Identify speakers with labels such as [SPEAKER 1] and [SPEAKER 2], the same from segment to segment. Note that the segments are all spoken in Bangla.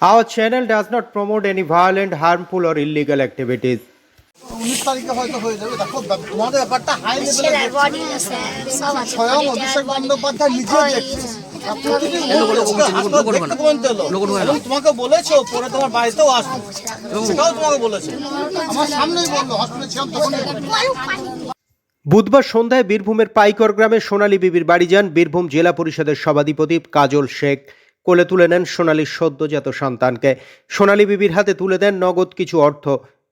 [SPEAKER 1] Our channel does not promote any violent, harmful, or illegal activities.
[SPEAKER 2] উনিশ তারিখে হয়তো হয়ে যাবে। দেখো তোমাদের ব্যাপারটা হাই লেভেলে
[SPEAKER 3] ছেলের বডি আছে সব আছে
[SPEAKER 2] স্বয়ং অভিষেক বন্দ্যোপাধ্যায় নিজে দেখছে। আর প্রতিটি মুহূর্তে ওকে হাসপাতাল দেখতে পর্যন্ত এলো। এবং তোমাকে বলেছে পরে তোমার বাড়িতেও আসবে। সেটাও তোমাকে বলেছে। আমার সামনেই বলল হসপিটালে ছিলাম তখনই
[SPEAKER 1] বুধবার সন্ধ্যায় বীরভূমের পাইকর গ্রামে সোনালী বিবির বাড়ি যান বীরভূম জেলা পরিষদের সভাধিপতি কাজল শেখ। কোলে তুলে নেন সোনালীর সদ্যজাত সন্তানকে। সোনালী বিবির হাতে তুলে দেন নগদ কিছু অর্থ।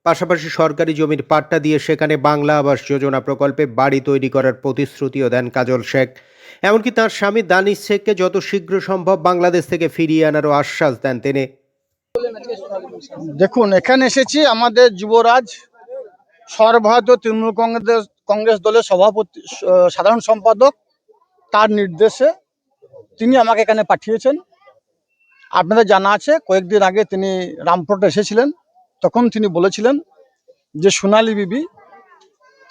[SPEAKER 1] পাশাপাশি সরকারি জমির পাট্টা দিয়ে সেখানে বাংলা আবাস যোজনা প্রকল্পে বাড়ি তৈরি করার প্রতিশ্রুতিও দেন কাজল শেখ। এমনকি তার স্বামী দানিশ শেখকে যত শীঘ্র সম্ভব বাংলাদেশ থেকে ফিরিয়ে আনারও আশ্বাস দেন তিনি।
[SPEAKER 2] দেখুন, এখানে এসেছি আমাদের যুবরাজ, সর্বভারতীয় তৃণমূল কংগ্রেস কংগ্রেস দলের সভাপতি সাধারণ সম্পাদক। তার নির্দেশে তিনি আমাকে এখানে পাঠিয়েছেন। আপনাদের জানা আছে, কয়েকদিন আগে তিনি রামপুরহাটে এসেছিলেন। তখন তিনি বলেছিলেন যে, সোনালি বিবি,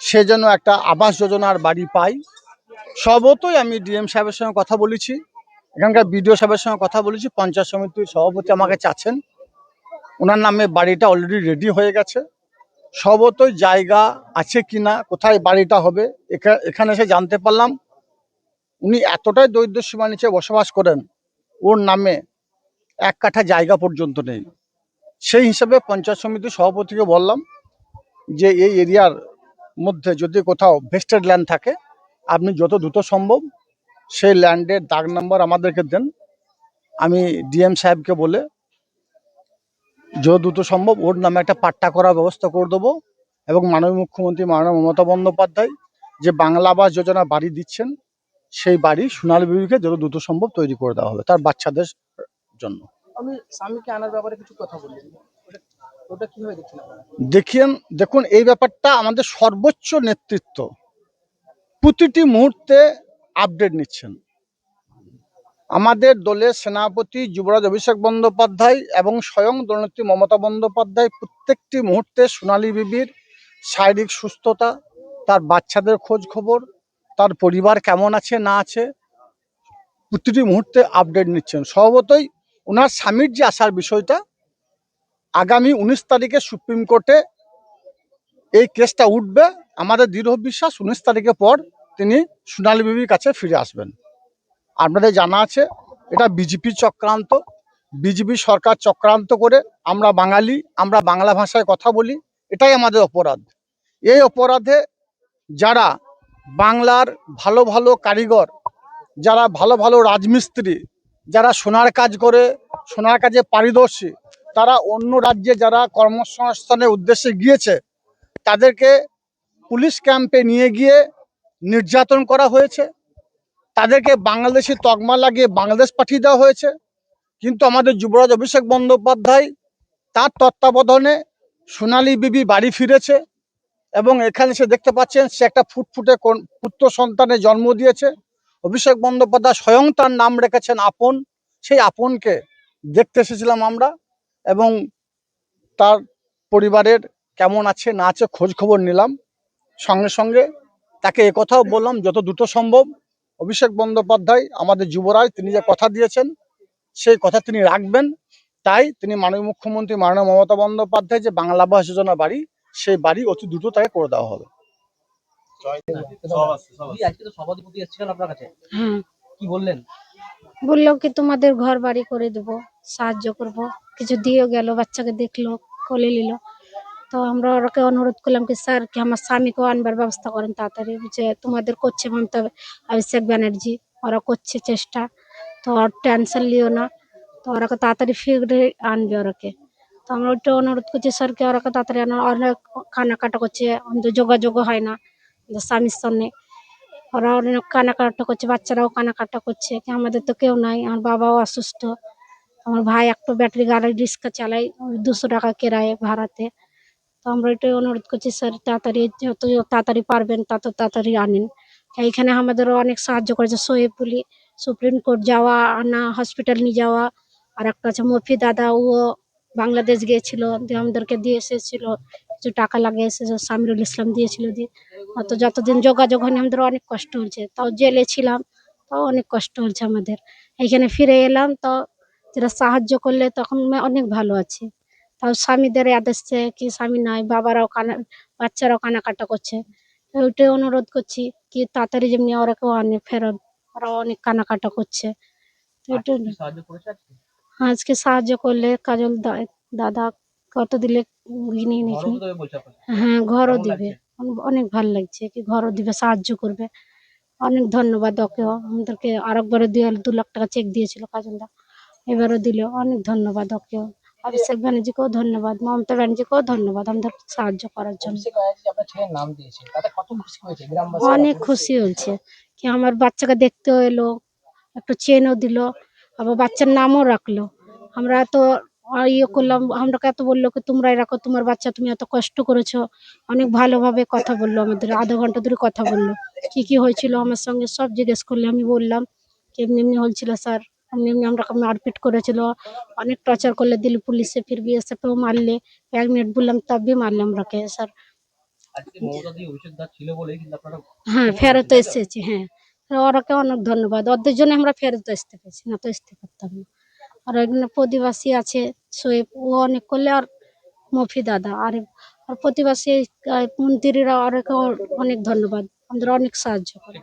[SPEAKER 2] সে যেন একটা আবাস যোজনার বাড়ি পায়। সবতই আমি ডিএম সাহেবের সঙ্গে কথা বলেছি, এখানকার বিডিও সাহেবের সঙ্গে কথা বলেছি, পঞ্চায়েত সমিতির সভাপতি আমাকে চাচ্ছেন। ওনার নামে বাড়িটা অলরেডি রেডি হয়ে গেছে। সবতই জায়গা আছে কি না, কোথায় বাড়িটা হবে, এখা- এখানে এসে জানতে পারলাম। উনি এতটাই দরিদ্র সীমা নিচে বসবাস করেন, ওর নামে এক কাঠা জায়গা পর্যন্ত নেই। সেই হিসাবে পঞ্চায়েত সমিতির সভাপতিকে বললাম যে, এই এরিয়ার মধ্যে যদি কোথাও ভেস্টেড ল্যান্ড থাকে, আপনি যত দ্রুত সম্ভব সেই ল্যান্ডের দাগ নাম্বার আমাদেরকে দেন। আমি ডিএম সাহেবকে বলে, যত দ্রুত সম্ভব ওর নামে একটা পাট্টা করার ব্যবস্থা করে দেবো। এবং মাননীয় মুখ্যমন্ত্রী মাননীয় মমতা বন্দ্যোপাধ্যায় যে বাংলা আবাস যোজনা বাড়ি দিচ্ছেন, সেই বাড়ি সোনালী বিবিকে যত দ্রুত সম্ভব তৈরি করে দেওয়া হবে। তার বাচ্চাদের জন্য।
[SPEAKER 4] আমি স্বামীকে আনার ব্যাপারে কিছু কথা ওটা কীভাবে দেখছেন
[SPEAKER 2] দেখিয়েন দেখুন এই ব্যাপারটা আমাদের সর্বোচ্চ নেতৃত্ব প্রতিটি মুহূর্তে আপডেট নিচ্ছেন। আমাদের দলের সেনাপতি যুবরাজ অভিষেক বন্দ্যোপাধ্যায় এবং স্বয়ং দলনেত্রী মমতা বন্দ্যোপাধ্যায় প্রত্যেকটি মুহূর্তে সোনালী বিবির শারীরিক সুস্থতা তার বাচ্চাদের খোঁজ খবর তার পরিবার কেমন আছে না আছে প্রতিটি মুহূর্তে আপডেট নিচ্ছেন। স্বভাবতই ওনার স্বামীর যে আসার বিষয়টা, আগামী উনিশ তারিখে সুপ্রিম কোর্টে এই কেসটা উঠবে। আমাদের দৃঢ় বিশ্বাস উনিশ তারিখের পর তিনি সোনালী বিবির কাছে ফিরে আসবেন। আপনাদের জানা আছে, এটা বিজেপি চক্রান্ত। বিজেপি সরকার চক্রান্ত করে আমরা বাঙালি, আমরা বাংলা ভাষায় কথা বলি, এটাই আমাদের অপরাধ। এই অপরাধে যারা বাংলার ভালো ভালো কারিগর, যারা ভালো ভালো রাজমিস্ত্রি যারা সোনার কাজ করে, সোনার কাজে পারিদর্শী, তারা অন্য রাজ্যে যারা কর্মসংস্থানের উদ্দেশ্যে গিয়েছে, তাদেরকে পুলিশ ক্যাম্পে নিয়ে গিয়ে নির্যাতন করা হয়েছে। তাদেরকে বাংলাদেশি তকমা লাগিয়ে বাংলাদেশ পাঠিয়ে দেওয়া হয়েছে। কিন্তু আমাদের যুবরাজ অভিষেক বন্দ্যোপাধ্যায় তার তত্ত্বাবধানে সোনালী বিবি বাড়ি ফিরেছে এবং এখানে সে দেখতে পাচ্ছেন, সে একটা ফুটফুটে পুত্র সন্তানের জন্ম দিয়েছে। অভিষেক বন্দ্যোপাধ্যায় স্বয়ং তার নাম রেখেছেন আপন। সেই আপনকে দেখতে এসেছিলাম আমরা এবং তার পরিবারের কেমন আছে, না আছে খোঁজ খবর নিলাম। সঙ্গে সঙ্গে তাকে একথাও বললাম, যত দ্রুত সম্ভব। অভিষেক বন্দ্যোপাধ্যায় আমাদের যুবরাজ, তিনি যে কথা দিয়েছেন, সেই কথা তিনি রাখবেন। তাই তিনি মাননীয় মুখ্যমন্ত্রী মাননীয় মমতা বন্দ্যোপাধ্যায় যে বাংলা আবাস যোজনা বাড়ি, সেই বাড়ি অতি দ্রুত তাকে করে দেওয়া হবে।
[SPEAKER 3] বলল কি তোমাদের ঘর বাড়ি করে দেবো সাহায্য করব। কিছু দিয়েও গেল বাচ্চাকে দেখল কোলে নিল। তো আমরা ওরাকে অনুরোধ করলাম কি স্যার কি আমার স্বামীকেও আনবার ব্যবস্থা করেন তাড়াতাড়ি। যে তোমাদের করছে মমতা অভিষেক ব্যানার্জি ওরা করছে চেষ্টা। তো আর টেনশন লিও না। তো ওরাকে তাড়াতাড়ি ফিরে আনবে ওরাকে। তো আমরা ওইটা অনুরোধ করছি স্যারকে ওরাকে তাড়াতাড়ি আনা অনেক কান্নাকাটা করছে যোগাযোগও হয় না। স্বামীর সঙ্গে ওরা অনেক কানাকাটা করছে, বাচ্চারাও কানাকাটা করছে। আমাদের তো কেউ নাই, আমার বাবাও অসুস্থ। আমার ভাই একটু ব্যাটারি গাড়ি রিক্সা ওই দুশো টাকা কেরায় ভাড়াতে। তো আমরা এটাই অনুরোধ করছি, স্যার, তাড়াতাড়ি যত তাড়াতাড়ি পারবেন, তত তাড়াতাড়ি আনেন। এইখানে আমাদেরও অনেক সাহায্য করেছে সোয়েপুলি সুপ্রিম কোর্ট যাওয়া, আনা, হসপিটাল নিয়ে যাওয়া। আর একটা আছে মফি দাদা, ও বাংলাদেশ গিয়েছিল, দিয়ে আমাদেরকে দিয়ে এসেছিল। কিছু টাকা লাগিয়ে এসেছে, সামিরুল ইসলাম দিয়েছিল দিয়ে। অত যতদিন যোগাযোগ হয়নি আমাদের অনেক কষ্ট হয়েছে। তাও জেলে ছিলাম তাও অনেক কষ্ট হয়েছে আমাদের। এইখানে ফিরে এলাম তো যেটা সাহায্য করলে তখন অনেক ভালো আছি। তাও স্বামীদের এসছে কি স্বামী নাই বাবারাও কানা বাচ্চারাও কানাকাটা করছে। ওইটাই অনুরোধ করছি কি তাড়াতাড়ি যেমনি ওরাকেও আনে ফেরত ওরাও অনেক কানাকাটা করছে।
[SPEAKER 4] আজকে
[SPEAKER 3] সাহায্য করলে কাজল দাদা কত দিলে? গিনি হ্যাঁ ঘরও দিবে। অনেক ভালো লাগছে কি ঘরও দিবে সাহায্য করবে। অনেক ধন্যবাদ ওকেও আমাদেরকে আরেকবারে দুই দু লাখ টাকা চেক দিয়েছিল কাজলদা। এবারও দিল অনেক ধন্যবাদ ওকেও অভিষেক ব্যানার্জিকেও ধন্যবাদ মমতা ব্যানার্জিকেও ধন্যবাদ আমাদের সাহায্য করার জন্য। অনেক খুশি হয়েছে কি আমার বাচ্চাকে দেখতেও এলো একটু চেনও দিল আবার বাচ্চার নামও রাখল। আমরা তো ইয়ে করলাম আমরা এত বলল কি তোমরা রাখো তোমার বাচ্চা তুমি এত কষ্ট করেছ। অনেক ভালোভাবে কথা বলল আমাদের আধা ঘণ্টা ধরে কথা বলল। কি কি হয়েছিল আমার সঙ্গে সব জিজ্ঞেস করলে আমি বললাম কি এমনি এমনি হয়েছিল স্যার এমনি এমনি আমরা মারপিট করেছিল। অনেক টর্চার করলে দিল পুলিশে ফির বিএসএফেও মারলে এক মিনিট বললাম তব মারলে আমরাকে স্যার? হ্যাঁ ফেরত এসেছি হ্যাঁ। ওরাকে অনেক ধন্যবাদ ওদের জন্য আমরা ফেরত আসতে পেরেছি না তো আসতে পারতাম না। আর এখানে প্রতিবাসী আছে সোয়েব ও অনেক করলে আর মফি দাদা, আর আর প্রতিবাসী মন্ত্রীরা আর অনেক ধন্যবাদ, আমাদের অনেক সাহায্য করে।